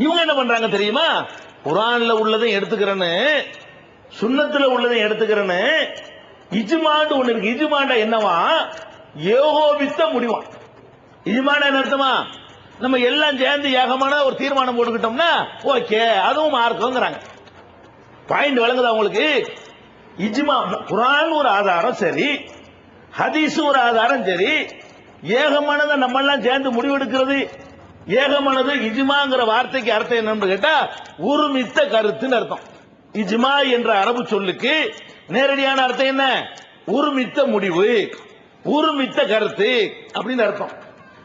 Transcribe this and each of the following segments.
இவங்க என்ன பண்றாங்க தெரியுமா? குரான்ல உள்ளதையும் எடுத்துக்கிறேன்னு சுண்ணத்துல உள்ளதையும் எடுத்துக்கிறேன்னு இஜ்மாண்டு ஒண்ணு இருக்கு. இஜுமாண்டா என்னவா? ஏகோபித்த முடிவான் இஜுமாண்டா என்ன அர்த்தமா? நம்ம எல்லாம் சேர்ந்து ஏகமான ஒரு தீர்மானம் போட்டுக்கிட்டோம்னா ஓகே அதுவும் மார்க்கங்கிறாங்க. பாயிண்ட் வழங்குதா உங்களுக்கு? இஜ்மா குரான் ஒரு ஆதாரம் சரி. ஹதீஸ் ஒரு ஆதாரம் சரி. ஏகமானதை நம்ம எல்லாம் சேர்ந்து முடிவெடுக்கிறது ஏகமானது இஜ்மாங்கிற வார்த்தைக்கு அர்த்தம் என்னன்னு கேட்டா ஒருமித்த கருத்துன்னு அர்த்தம். இஜ்மா என்ற அரபு சொல்லுக்கு நேரடியான அர்த்தம் என்ன? ஒருமித்த முடிவு ஒருமித்த கருத்து அப்படின்னு அர்த்தம்.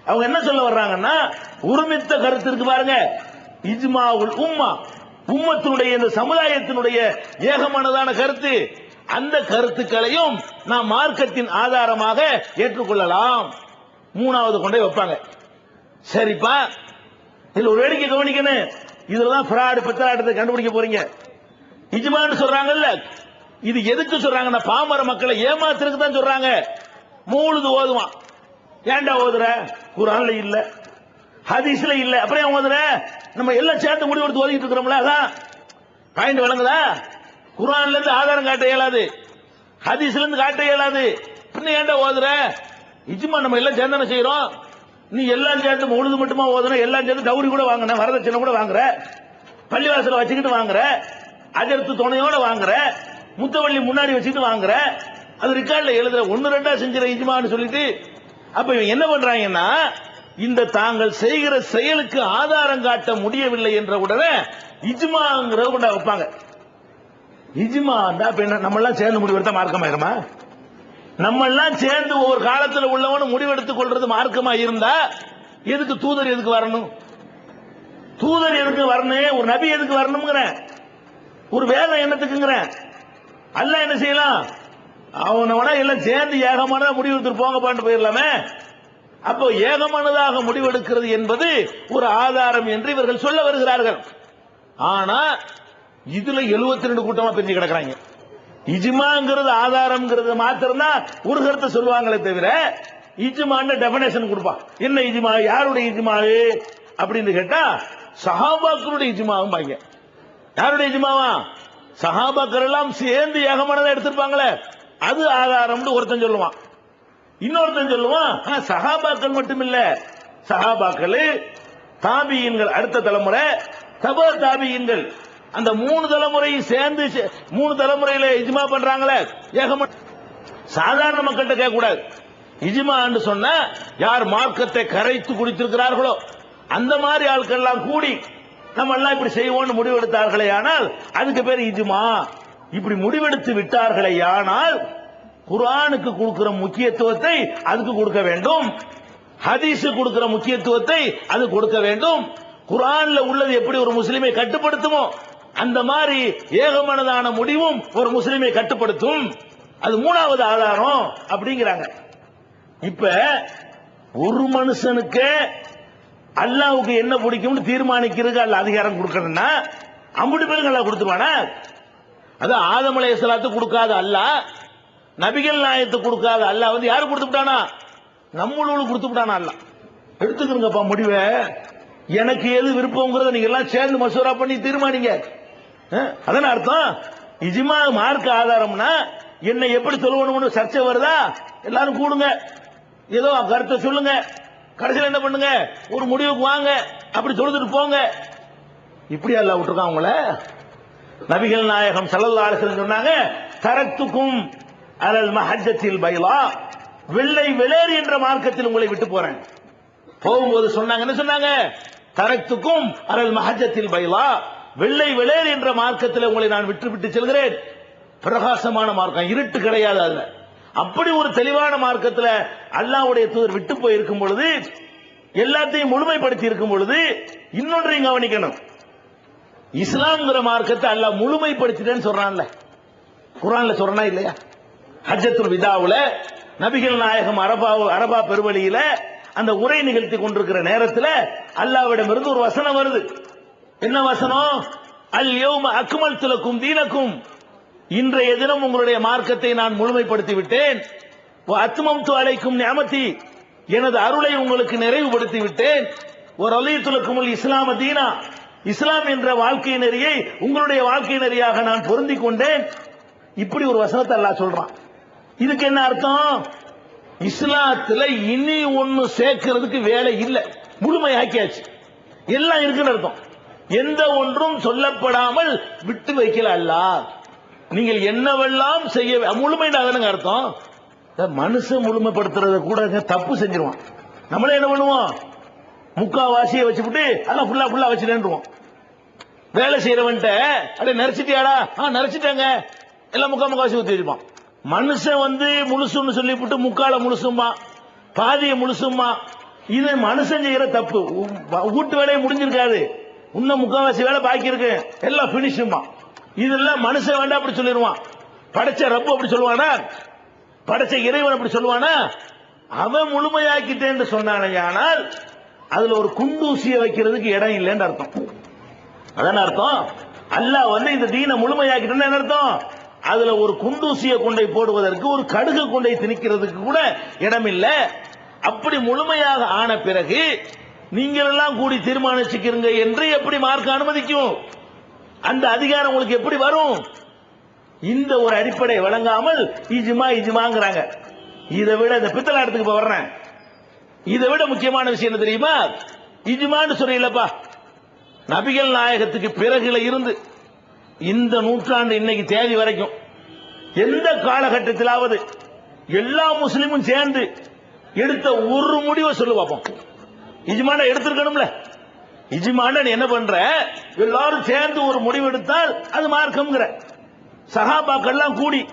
அவங்க என்ன சொல்ல வர்றாங்கன்னா ஒருமித்த கருத்து இருக்கு பாருங்க. இஜ்மாவுல் உம்மா உம்மத்தினுடைய இந்த சமுதாயத்தினுடைய ஏகமானதான கருத்து. அந்த கருத்துக்களையும் நாம் மார்க்கத்தின் ஆதாரமாக ஏற்றுக்கொள்ளலாம். மூணாவது கொண்டே வைப்பாங்க. சரிப்பா. இதுல ஒரு வேடிக்கை கவனிக்கணும் இதுலதான் ஃப்ராடு பித்தராட்டத்தை கண்டுபிடிக்க போறீங்க. நிஜமான்னு சொல்றாங்கல்ல. இது எதுக்கு சொல்றாங்கன்னா பாமர மக்களை ஏமாத்துறதுக்கு தான் சொல்றாங்க. மூழுது ஓதுவான். ஏன்டா ஓதுற? குரான்ல இல்ல. ஹதீஸ்ல இல்ல. அப்புறம் ஏன் ஓதுற? நம்ம எல்லாம் சேர்ந்து முடிவெடுத்து ஓதிட்டு இருக்கிறோம்ல அதான். பாயிண்ட் வழங்குதா குரான்ல இருந்து ஆதாரம் காட்ட இயலாது. ஹதீஸ்ல இருந்து காட்ட இயலாது. பின்ன ஏன்டா ஓதுற? நிஜமா நம்ம எல்லாம் சேர்ந்து செய்யறோம்? நீ எல்லாம் சேர்த்து முழுது மட்டுமா ஓதுன? எல்லாம் சேர்ந்து டவுரி கூட வாங்கின வரதட்சணை கூட வாங்குற? பள்ளிவாசல வச்சுக்கிட்டு வாங்குற? அஜர்த்து துணையோட வாங்குற? முத்தவள்ளி முன்னாடி வச்சுக்கிட்டு வாங்குற? அது ரெக்கார்ட்ல எழுதுற ஒன்னு ரெண்டா செஞ்சிட இஜ்மான்னு சொல்லிட்டு அப்ப இவங்க என்ன பண்றாங்கன்னா இந்த தாங்கள் செய்கிற செயலுக்கு ஆதாரம் காட்ட முடியவில்லை என்ற உடனே இஜ்மாங்கிறத கொண்டா வைப்பாங்க. இஜ்மா அப்ப என்ன நம்ம எல்லாம் சேர்ந்து முடிவெடுத்தா மார்க்கமாயிருமா? நம்ம எல்லாம் சேர்ந்து ஒவ்வொரு காலத்தில் உள்ளவனு முடிவெடுத்துக் கொள்றது மார்க்கமா இருந்தா எதுக்கு தூதர் எதுக்கு வரணும்? தூதர் எதுக்கு வரணும்? ஒரு நபி எதுக்கு வரணுங்கிற ஒரு வேதம் என்னத்துக்குங்கிறேன் அல்ல என்ன செய்யலாம்? அவனோட எல்லாம் சேர்ந்து ஏகமான முடிவெடுத்துட்டு போங்கப்பான்னு போயிடலாமே. அப்போ ஏகமானதாக முடிவெடுக்கிறது என்பது ஒரு ஆதாரம் என்று இவர்கள் சொல்ல வருகிறார்கள். ஆனா இதுல 72 ரெண்டு கூட்டமா பிரிஞ்சு கிடக்குறாங்க. இஜ்மாங்கிறது ஆதாரம்ங்கிறது மாத்திரம் தான் ஒரு கருத்தை சொல்லுவாங்களே தவிர இஜ்மான்னு டெபனேஷன் கொடுப்பான் என்ன இஜ்மா? யாருடைய இஜ்மா அப்படின்னு கேட்டா சஹாபாக்களுடைய இஜ்மாவும் பாங்க யாருடைய இஜ்மாவா? சஹாபாக்கள் எல்லாம் சேர்ந்து ஏகமானதை எடுத்திருப்பாங்களே. அது ஆதாரம்னு ஒருத்தன் சொல்லுவான். இன்னொருத்தன் சொல்லுவான் "ஆ, சஹாபாக்கள் மட்டும் இல்ல சஹாபாக்கள் தாபியின்கள் அடுத்த தலைமுறை தப தாபியின்கள். அந்த மூணு தலைமுறையும் சேர்ந்து மூணு தலைமுறையில இஜ்மா பண்றாங்களே ஏகம சாதாரண மக்கள்கிட்ட கேட்க கூடாது இஜ்மான்னு சொன்னா யார் மார்க்கத்தை கரைத்து குடித்திருக்கிறார்களோ அந்த மாதிரி ஆட்கள் எல்லாம் கூடி நம்ம எல்லாம் இப்படி செய்வோம்னு முடிவெடுத்தார்களே ஆனால் அதுக்கு பேர் இஜுமா. இப்படி முடிவெடுத்து விட்டார்களே ஆனால் குரானுக்கு கொடுக்கிற முக்கியத்துவத்தை அதுக்கு கொடுக்க வேண்டும். ஹதீஸு கொடுக்கிற முக்கியத்துவத்தை அது கொடுக்க வேண்டும். குரான்ல உள்ளது எப்படி ஒரு முஸ்லிமை கட்டுப்படுத்துமோ அந்த மாதிரி ஏகமனதான முடிவும் ஒரு முஸ்லிமை கட்டுப்படுத்தும். அது மூணாவது ஆதாரம் அப்படிங்கிறாங்க. இப்ப ஒரு மனுஷனுக்கு அல்லாவுக்கு என்ன பிடிக்கும்னு தீர்மானிக்கிறதுக்கு அல்ல அதிகாரம் கொடுக்கணும்னா அம்புட்டு பேருக்கு நல்லா கொடுத்துருவானா? அது ஆதமலை அலைஹிஸ்ஸலாத்து கொடுக்காத அல்லாஹ் நபிகள் நாயத்து கொடுக்காத அல்லாஹ் வந்து யாரு கொடுத்துட்டானா நம்மளோடு கொடுத்துட்டானா அல்ல. எடுத்துக்கிறங்கப்பா முடிவை. எனக்கு எது விருப்பங்கிறத நீங்க எல்லாம் சேர்ந்து மசூரா பண்ணி தீர்மானிங்க. அதான அர்த்தம் இஜிமா மார்க்க ஆதாரம்னா என்னை எப்படி சொல்லணும்னு சர்ச்சை வருதா? எல்லாரும் கூடுங்க. ஏதோ கருத்தை சொல்லுங்க. கடைசியில் என்ன பண்ணுங்க? ஒரு முடிவுக்கு வாங்க. அப்படி சொல்லிட்டு போங்க. இப்படி அல்ல விட்டுருக்கான் அவங்கள? நபிகள் நாயகம் ஸல்லல்லாஹு அலைஹி சொன்னாங்க தரத்துக்கும் அலல் மஹஜத்தில் பைலா. வெள்ளை வெளேறு என்ற மார்க்கத்தில் உங்களை விட்டு போறேன். போகும்போது சொன்னாங்க என்ன சொன்னாங்க? தரத்துக்கும் அலல் மஹஜத்தில் பைலா. வெள்ளை வெளேறு என்ற மார்க்கத்தில் உங்களை நான் விட்டு விட்டு செல்கிறேன். பிரகாசமான மார்க்கம். இருட்டு கிடையாது அதுல. அப்படி ஒரு தெளிவான மார்க்கத்தில் அல்லாவுடைய தூதர் விட்டு போயிருக்கும் பொழுது எல்லாத்தையும் முழுமைப்படுத்தி இருக்கும் பொழுது இன்னொன்றையும் கவனிக்கணும். இஸ்லாம்ங்கிற மார்க்கத்தை அல்லாஹ் முழுமைப்படுத்திட்டேன்னு சொல்றான்ல. குரான்ல சொல்றனா இல்லையா? ஹஜ்ஜத்துல் விதாவுல நபிகள் நாயகம் அரபா அரபா பெருவழியில அந்த உரை நிகழ்த்தி கொண்டிருக்கிற நேரத்தில் அல்லாவிடமிருந்து ஒரு வசனம் வருது. என்ன வசனம்? அல் யோம அக்குமல் துலக்கும் தீனக்கும். இன்றைய தினம் உங்களுடைய மார்க்கத்தை நான் முழுமைப்படுத்தி விட்டேன் அத்துமம் அழைக்கும் ஞாமத்தி எனது அருளை உங்களுக்கு நிறைவுபடுத்தி விட்டேன் ஒரு அலித்துலக்கும் இஸ்லாம தீனா. இஸ்லாம் என்ற வாழ்க்கை நெறியை உங்களுடைய வாழ்க்கை நெறியாக நான் பொருந்தி கொண்டேன். இப்படி ஒரு வசனத்தை அல்லாஹ் சொல்றான். இதுக்கு என்ன அர்த்தம்? இஸ்லாத்துல இனி ஒன்னு சேர்க்கிறதுக்கு வேலை இல்லை. முழுமையாக்கியாச்சு. எல்லாம் இருக்குன்னு அர்த்தம். எந்த ஒன்றும் சொல்லப்படாமல் விட்டு வைக்கல அல்ல நீங்கள் என்னவெல்லாம் செய்ய முழுமைன்னு அர்த்தம்? மனுஷன் முழுமைப்படுத்துறத கூட தப்பு செஞ்சிருவான். நம்மளே என்ன பண்ணுவோம்? முக்காவாசியை வச்சுவிட்டு அதெல்லாம் ஃபுல்லா ஃபுல்லா வச்சுட்டேன்ருவோம் வேலை செய்யறவன்ட்ட அப்படியே நரைச்சிட்டியாடா? ஆ நரைச்சிட்டாங்க. எல்லாம் முக்கா முக்காவாசி ஊத்தி வச்சுப்பான் மனுஷன் வந்து முழுசுன்னு சொல்லிவிட்டு முக்கால முழுசுமா பாதியை முழுசுமா இது மனுஷன் செய்யற தப்பு. வீட்டு வேலையை முடிஞ்சிருக்காது. இன்னும் முக்கால்வாசி வேலை பாக்கி இருக்கு. எல்லாம் பினிஷுமா இதெல்லாம் மனுஷன் வேண்டாம் அப்படி சொல்லிடுவான் படைச்ச ரப்பு அப்படி சொல்லுவானா? படைச்ச இறைவன் அப்படி சொல்லுவானா? அவன் முழுமையாக்கிட்டேன்னு சொன்னானே ஆனால் அதுல ஒரு குண்டூசியை வைக்கிறதுக்கு இடம் இல்லைன்னு அர்த்தம். அதான அர்த்தம்? அல்லாஹ் வந்து இந்த தீனை முழுமையாக்கிட்டேன்னு என்ன அர்த்தம்? அதுல ஒரு குண்டூசியை கொண்டை போடுவதற்கு ஒரு கடுகு கொண்டை திணிக்கிறதுக்கு கூட இடம் இல்லை அப்படி முழுமையாக ஆன பிறகு நீங்கள் எல்லாம் கூடி தீர்மானிச்சுக்கிறீங்க என்று எப்படி மார்க்க அனுமதிக்கும்? அந்த அதிகாரம் உங்களுக்கு எப்படி வரும்? இந்த ஒரு அடிப்படை வழங்காமல் இஜுமா இஜுமாங்கிறாங்க. இதை விட இந்த பித்தலாட்டத்துக்கு இப்ப வர்றேன். இதை விட முக்கியமான விஷயம் என்ன தெரியுமா? இஜுமான்னு சொல்றீங்களப்பா நபிகள் நாயகத்துக்கு பிறகுல இருந்து இந்த நூற்றாண்டு இன்னைக்கு தேதி வரைக்கும் எந்த காலகட்டத்திலாவது எல்லா முஸ்லிமும் சேர்ந்து எடுத்த ஒரு முடிவை சொல்லு பார்ப்போம் இஜ்மான எடுத்திருக்கணும்ல. இஜ்மான என்ன பண்ற? எல்லாரும் சேர்ந்து ஒரு முடிவு எடுத்தால் அது மார்க்கம்ங்கிற. சகாபாக்கள்லாம் கூடி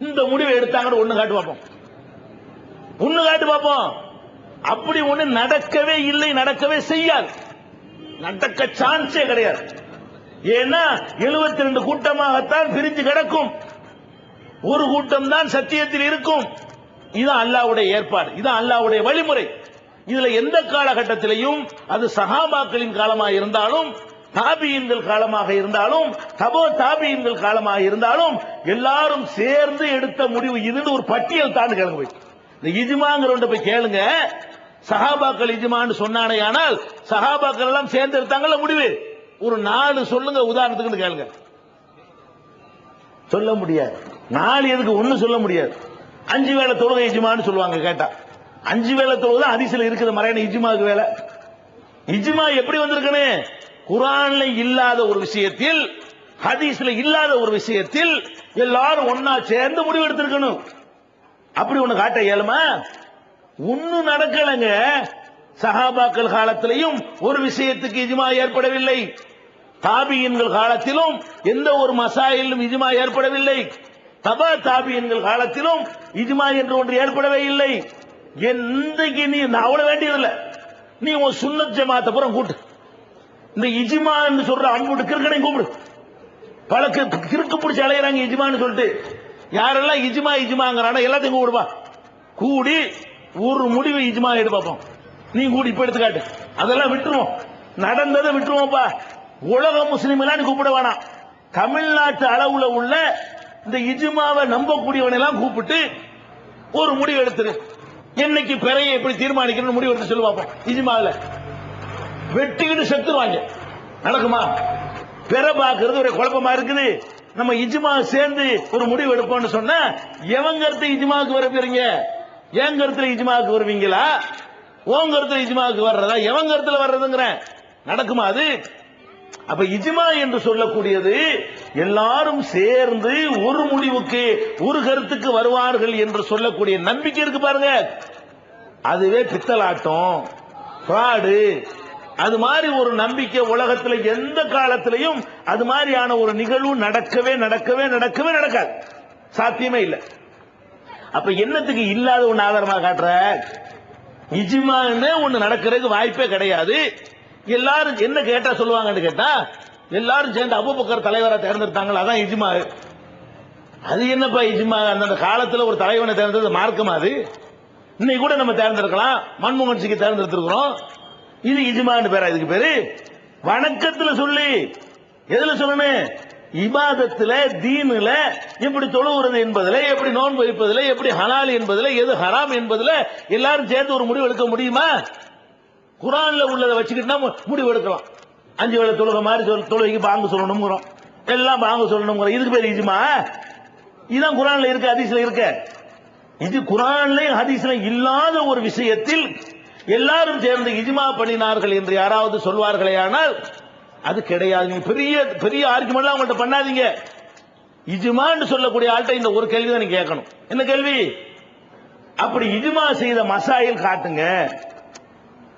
இந்த முடிவை எடுத்தாங்கன்னு ஒண்ணு காட்டு பார்ப்போம். ஒண்ணு காட்டு பார்ப்போம். அப்படி ஒண்ணு நடக்கவே இல்லை நடக்கவே செய்யாது. நடக்க சான்ஸே கிடையாது. ஏன்னா 72 ரெண்டு கூட்டமாகத்தான் பிரிஞ்சு கிடக்கும். ஒரு கூட்டம் தான் சத்தியத்தில் இருக்கும். இதுதான் அல்லாவுடைய ஏற்பாடு. இது அல்லாவுடைய வழிமுறை. இதுல எந்த காலகட்டத்திலையும் அது சஹாபாக்களின் காலமாக இருந்தாலும் தாபியின்கள் காலமாக இருந்தாலும் தபோ தாபியின்கள் காலமாக இருந்தாலும் எல்லாரும் சேர்ந்து எடுத்த முடிவு இதுன்னு ஒரு பட்டியல் தான் கேளுங்க போய் இந்த ஒன்று போய் கேளுங்க. சஹாபாக்கள் இஜிமான்னு சொன்னானே ஆனால் சஹாபாக்கள் எல்லாம் சேர்ந்து எடுத்தாங்கல்ல முடிவு. ஒரு நாலு சொல்லுங்க உதாரணத்துக்கு கேளுங்க. சொல்ல முடியாது. நாலு எதுக்கு? ஒண்ணு சொல்ல முடியாது. அஞ்சு வேளை தொழுகை இஜிமான்னு சொல்லுவாங்க கேட்டா. அஞ்சு வேளை தொழுகை அதிசல இருக்குது மறையான இஜ்மாக்கு வேலை. இஜ்மா எப்படி வந்திருக்கனே குரான்ல இல்லாத ஒரு விஷயத்தில் ஹதீஸ்ல இல்லாத ஒரு விஷயத்தில் எல்லாரும் ஒன்னா சேர்ந்து முடிவு எடுத்திருக்கணும். அப்படி ஒண்ணு காட்ட இயலுமா? ஒன்னும் நடக்கலைங்க. சஹாபாக்கள் காலத்திலையும் ஒரு விஷயத்துக்கு இஜ்மா ஏற்படவில்லை. தாபியன்கள் காலத்திலும் எந்த ஒரு மசாயிலும் இஜ்மா ஏற்படவில்லை. தபா தாபியன்கள் காலத்திலும் இஜ்மா என்று ஒன்று ஏற்படவே இல்லை. எந்தைக்கு நீ அவ்வளவு வேண்டியதில்லை நீ உன் சுண்ணத் ஜமாத்தை புறம் கூட்டு இந்த இஜ்மா என்று சொல்ற அன்புட்டு கிறுக்கனையும் கூப்பிடு. பல கிறுக்கு பிடிச்சி அலையிறாங்க இஜிமான்னு சொல்லிட்டு. யாரெல்லாம் இஜ்மா இஜ்மாங்கிறானோ எல்லாத்தையும் கூடுவா கூடி ஒரு முடிவு இஜ்மா எடு பார்ப்போம். நீ கூடி இப்ப எடுத்துக்காட்டு. அதெல்லாம் விட்டுருவோம். நடந்ததை விட்டுருவோம்ப்பா உலக முஸ்லிம் எல்லாம் கூப்பிட வேணாம். தமிழ்நாட்டு அளவுல உள்ள இந்த இஜிமாவை நம்பக்கூடியவனை எல்லாம் கூப்பிட்டு ஒரு முடிவு எடுத்துரு. என்னைக்கு பிறையை எப்படி தீர்மானிக்கணும்னு முடிவு எடுத்து சொல்லு பார்ப்போம் வெட்டிக்கிட்டு செத்துருவாங்க. நடக்குமா? பெற பாக்குறது ஒரு குழப்பமா இருக்குது. நம்ம இஜ்மா சேர்ந்து ஒரு முடிவு எடுப்போம்னு சொன்னா எவங்க கருத்து இஜ்மாவுக்கு வரப்பீங்க என் கருத்துல இஜ்மாவுக்கு வருவீங்களா? உன் கருத்துல இஜ்மாவுக்கு வர்றதா? எவன் கருத்துல வர்றதுங்கிறேன். நடக்குமா அது? அப்ப இஜ்மா என்று சொல்லக்கூடியது எல்லாரும் சேர்ந்து ஒரு முடிவுக்கு ஒரு கருத்துக்கு வருவார்கள் என்று சொல்லக்கூடிய நம்பிக்கை இருக்கு பாருங்க. அதுவே பித்தலாட்டம் ஃப்ராடு. அது மாதிரி ஒரு நம்பிக்கை உலகத்துல எந்த காலத்திலையும் அது மாதிரியான ஒரு நிகழ்வு நடக்கவே நடக்கவே நடக்கவே நடக்காது. சாத்தியமே இல்லை. அப்ப என்னத்துக்கு இல்லாத ஒண்ணு ஆதாரமா காட்டுற? நிஜமானே ஒண்ணு நடக்கிறதுக்கு வாய்ப்பே கிடையாது. எல்லாரும் என்ன கேட்டா சொல்லுவாங்கன்னு கேட்டா எல்லாரும் சேர்ந்து அபுபக்கர் தலைவரா தேர்ந்தெடுத்தாங்களா? அதான் இஜ்மா அது என்னப்பா இஜ்மா அந்தந்த காலத்துல ஒரு தலைவனை தேர்ந்தது மார்க்கமா அது. இன்னைக்கு கூட நம்ம தேர்ந்தெடுக்கலாம். மன்மோகன் சிங்கை தேர்ந்தெடுத்திருக்கிறோம். இது இஜ்மான்னு பேரா இதுக்கு பேரு? வணக்கத்துல சொல்லி. எதுல சொல்லணும்? இபாதத்துல தீனுல எப்படி தொழுவுறது என்பதுல எப்படி நோன்பு வைப்பதுல எப்படி ஹலால் என்பதுல எது ஹராம் என்பதுல எல்லாரும் சேர்ந்து ஒரு முடிவு எடுக்க முடியுமா? குரான்ல உள்ளதை வச்சுக்கிட்டு முடிவு எடுக்கலாம். அஞ்சு வேலை தொழுகை மாதிரி சொல் தொழுகைக்கு பாங்கு சொல்லணுங்கிறோம் எல்லாம் பாங்கு சொல்லணுங்கிறோம் இதுக்கு பேர் இஜுமா. இதுதான் குரான்ல இருக்கு ஹதீஸ்ல இருக்கு. இது குரான்லயும் ஹதீஸ்ல இல்லாத ஒரு விஷயத்தில் எல்லாரும் சேர்ந்து இஜ்மா பண்ணினார்கள் என்று யாராவது சொல்வார்களே ஆனால் அது கிடையாது. நீங்க பெரிய பெரிய ஆர்குமெண்ட் அவங்கள்ட்ட பண்ணாதீங்க. இஜுமான்னு சொல்லக்கூடிய ஆள்கிட்ட இந்த ஒரு கேள்வி தான் கேட்கணும். என்ன கேள்வி? அப்படி இஜுமா செய்த மசாயில் காட்டுங்க.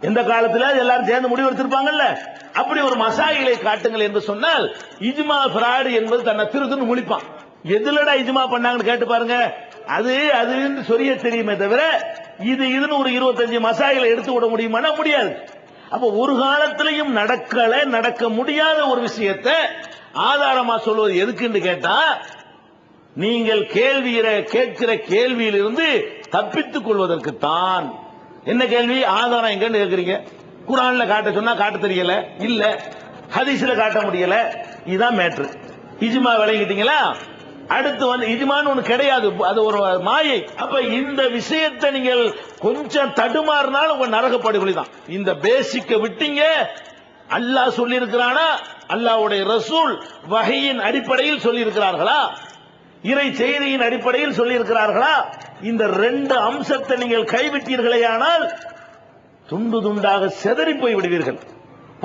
எந்த காலத்துல எல்லாரும் சேர்ந்து முடிவு எடுத்திருப்பாங்கல்ல? அப்படி ஒரு மசாயிலை காட்டுங்கள் என்று சொன்னால் இஜ்மா பிராடு என்பது தன்னை திருதுன்னு முழிப்பான். எதுலடா இஜ்மா பண்ணாங்கன்னு கேட்டு பாருங்க. அது அதுன்னு சொல்லிய தெரியுமே தவிர இது இதுன்னு ஒரு இருபத்தஞ்சு மசாயிலை எடுத்து விட முடியுமானா முடியாது. அப்ப ஒரு காலத்திலையும் நடக்கல நடக்க முடியாத ஒரு விஷயத்தை ஆதாரமா சொல்வது எதுக்குன்னு கேட்டா நீங்கள் கேள்வியிற கேட்கிற கேள்வியிலிருந்து தப்பித்துக் கொள்வதற்குத்தான். என்ன கேள்வி? ஆதாரம் எங்கன்னு கேட்குறீங்க குரான்ல காட்ட சொன்னா காட்ட தெரியல. இல்ல. ஹதீஸ்ல காட்ட முடியல. இதுதான் மேட்ரு இஜ்மா விளங்கிட்டீங்களா? அடுத்து வந்து இஜ்மான்னு ஒண்ணு கிடையாது. அது ஒரு மாயை. அப்ப இந்த விஷயத்தை நீங்கள் கொஞ்சம் தடுமாறினாலும் உங்க நரகப்படுகொலி தான். இந்த பேசிக்க விட்டீங்க. அல்லாஹ் சொல்லி இருக்கிறானா அல்லாவுடைய ரசூல் வகையின் அடிப்படையில் சொல்லி இருக்கிறார்களா இறை செய்தியின் அடிப்படையில் சொல்லி இருக்கிறார்களா இந்த ரெண்டு அம்சத்தை நீங்கள் கைவிட்டீர்களேயானால் துண்டு துண்டாக செதறி போய் விடுவீர்கள்.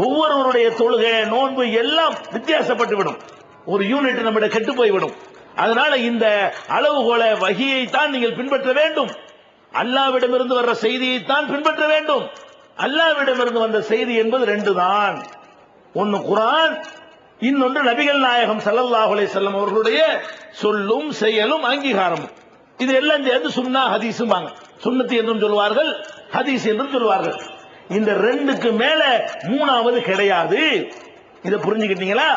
ஒவ்வொருவருடைய தொழுகை நோன்பு எல்லாம் வித்தியாசப்பட்டுவிடும். ஒரு யூனிட் நம்மிட கெட்டு போய்விடும். அதனால இந்த அளவுகோல வகையை தான் நீங்கள் பின்பற்ற வேண்டும். அல்லாவிடமிருந்து வர்ற செய்தியை தான் பின்பற்ற வேண்டும். அல்லாவிடமிருந்து வந்த செய்தி என்பது ரெண்டு தான் ஒன்னு குரான் இன்னொன்று நபிகள் நாயகம் ஸல்லல்லாஹு அலைஹி வஸல்லம் அவர்களுடைய சொல்லும் செயலும் அங்கீகாரமும். இது எல்லாம் சேர்ந்து சுன்னா ஹதீஸும்பாங்க. சுண்ணத்து என்றும் சொல்வார்கள் ஹதீஸ் என்றும் சொல்வார்கள் இந்த ரெண்டுக்கு மேல மூணாவது கிடையாது. இதை புரிஞ்சுக்கிட்டீங்களா?